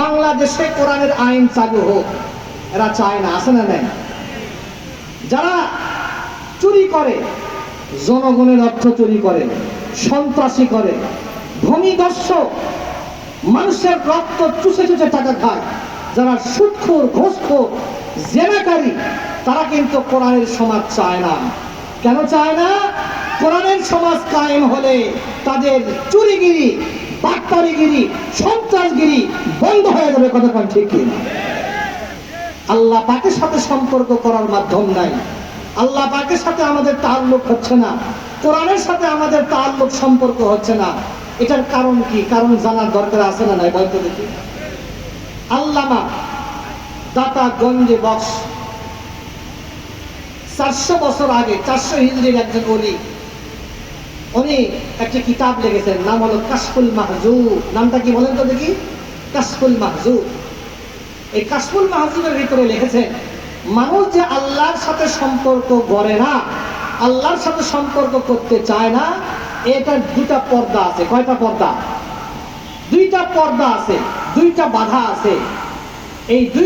বাংলাদেশে কোরআনের আইন চালু হোক, এরা চায় না আসে না নেয় যারা চুরি করে, জনগণের অর্থ চুরি করে, সন্ত্রাসী করে, ভূমিদস্য, মানুষের রক্ত চুষে চুষে টাকা খায়, যারা সুৎখোর ঘোষখোর জেনাকারী, তারা কিন্তু কোরআনের সমাজ চায় না। কেন চায় না? কোরআনের সমাজ কায়েম হলে তাদের চুরিগিরি বাটপারিগিরি সন্ত্রাসগিরি বন্ধ হয়ে যাবে কতক্ষণ ঠিক কিনা? আল্লাহ পাকের সাথে সম্পর্ক করার মাধ্যম নাই। আল্লাহ পাকের সাথে আমাদের তাল্লুক হচ্ছে না। কোরআনের সাথে আমাদের তাল্লুক সম্পর্ক হচ্ছে না। এটার কারণ কি? কারণ জানার দরকার আছে না নাই? বলতে দেখি। আল্লামা দাতা গঞ্জে বক্স চারশো বছর আগে, চারশো হিজড়ির একজন অলি উনি একটা কিতাব লিখেছেন, নাম হলো কাশফুল মাহজুব। নামটা কি বলেন তো দেখি? কাশফুল মাহজুব। এই কাশফুল মাহজুবের ভিতরে লিখেছেন, মানুষ যে আল্লাহর সাথে সম্পর্ক গড়ে না, আল্লাহর সাথে সম্পর্ক করতে চায় না, এটার দুটা পর্দা আছে। কয়টা পর্দা? দুইটা পর্দা আছে, দুইটা বাধা আছে। এই দুই